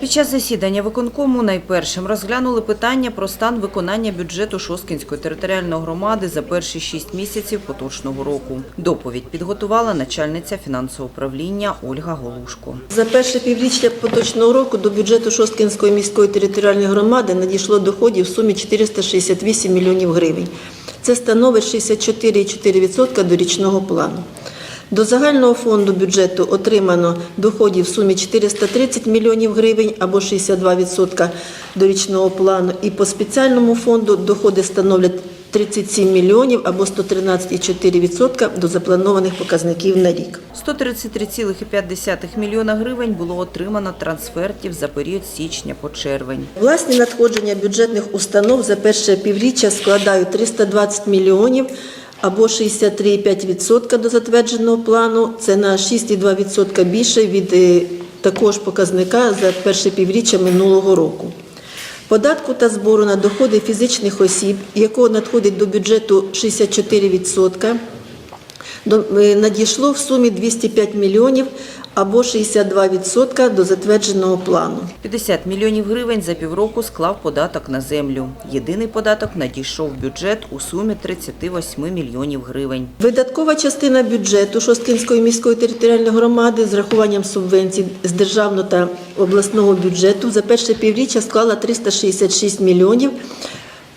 Під час засідання виконкому найпершим розглянули питання про стан виконання бюджету Шосткінської територіальної громади за перші шість місяців поточного року. Доповідь підготувала начальниця фінансового управління Ольга Голушко. За перше півріччя поточного року до бюджету Шосткинської міської територіальної громади надійшло доходів в сумі 468 мільйонів гривень. Це становить 64,4% до річного плану. До загального фонду бюджету отримано доходів в сумі 430 мільйонів гривень або 62% до річного плану. І по спеціальному фонду доходи становлять 37 мільйонів або 113,4% до запланованих показників на рік. 133,5 мільйона гривень було отримано трансфертів за період січня по червень. Власні надходження бюджетних установ за перше півріччя складають 320 мільйонів або 63,5% до затвердженого плану. Це на 6,2% більше від також такого ж показника за перше півріччя минулого року. Податку та збору на доходи фізичних осіб, якого надходить до бюджету 64%, до- е, надійшло в сумі 205 мільйонів або 62% до затвердженого плану. 50 мільйонів гривень за півроку склав податок на землю. Єдиний податок надійшов в бюджет у сумі 38 мільйонів гривень. Видаткова частина бюджету Шосткинської міської територіальної громади з рахуванням субвенцій з державного та обласного бюджету за перше півріччя склала 366 мільйонів.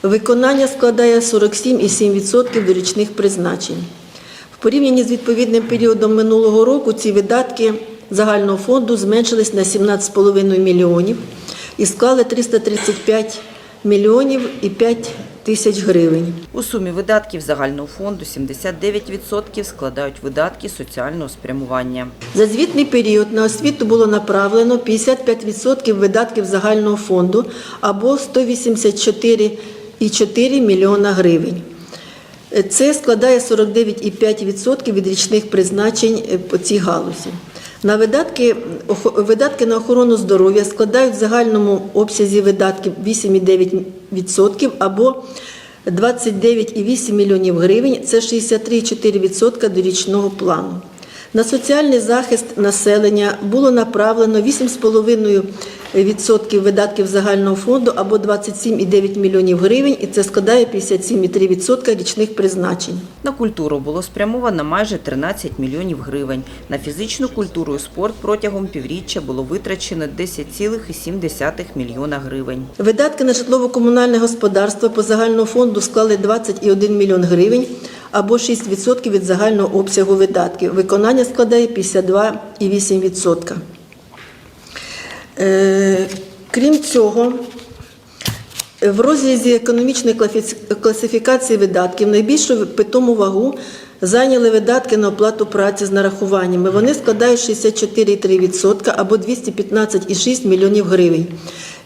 Виконання складає 47,7% до річних призначень. Порівнянні з відповідним періодом минулого року ці видатки загального фонду зменшились на 17,5 мільйонів і склали 335 мільйонів і 5 тисяч гривень. У сумі видатків загального фонду 79% складають видатки соціального спрямування. За звітний період на освіту було направлено 55% видатків загального фонду або 184,4 мільйона гривень. Це складає 49,5% від річних призначень е, по цій галузі. На видатки, видатки на охорону здоров'я складають в загальному обсязі видатків 8,9% або 29,8 мільйонів гривень. Це 63,4% до річного плану. На соціальний захист населення було направлено 8,5% видатків загального фонду або 27,9 мільйонів гривень, і це складає 57,3% річних призначень. На культуру було спрямовано майже 13 мільйонів гривень. На фізичну культуру і спорт протягом півріччя було витрачено 10,7 мільйона гривень. Видатки на житлово-комунальне господарство по загальному фонду склали 21 мільйон гривень або 6% від загального обсягу видатків. Виконання складає 52,8%. Е, Крім цього, в розрізі економічної класифікації видатків найбільшу питому вагу зайняли видатки на оплату праці з нарахуваннями. Вони складають 64,3% або 215,6 мільйонів гривень.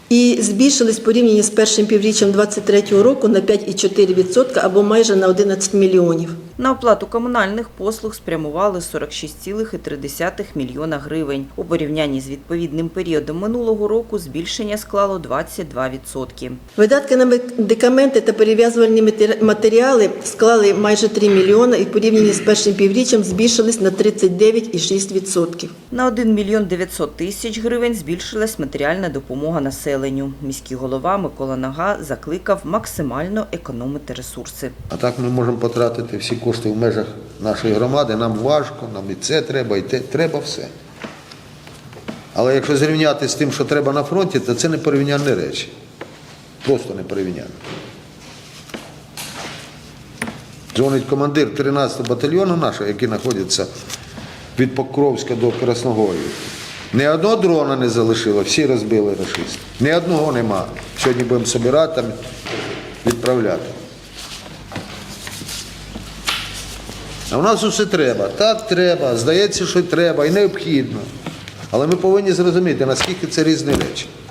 І збільшились порівняно з першим півріччям 2023 року на 5,4% або майже на 11 мільйонів. На оплату комунальних послуг спрямували 46,3 мільйона гривень. У порівнянні з відповідним періодом минулого року збільшення склало 22%. Видатки на медикаменти та перев'язувальні матеріали склали майже 3 мільйони і в порівнянні з першим півріччям збільшились на 39,6%. На 1 мільйон 900 тисяч гривень збільшилась матеріальна допомога населенню. Міський голова Микола Нага закликав максимально економити ресурси. А так ми можемо потратити всі кошти в межах нашої громади. Нам важко, нам і це треба, і те треба все. Але якщо зрівняти з тим, що треба на фронті, то це не порівнянні речі. Просто не порівнянні. Дзвонить командир 13-го батальйону нашого, який знаходиться від Покровська до Красногорії. Ні одного дрона не залишило, всі розбили рашисти. Ні одного нема. Сьогодні будемо збирати відправляти. А в нас усе треба. Так треба, здається, що треба і необхідно. Але ми повинні зрозуміти, наскільки це різні речі.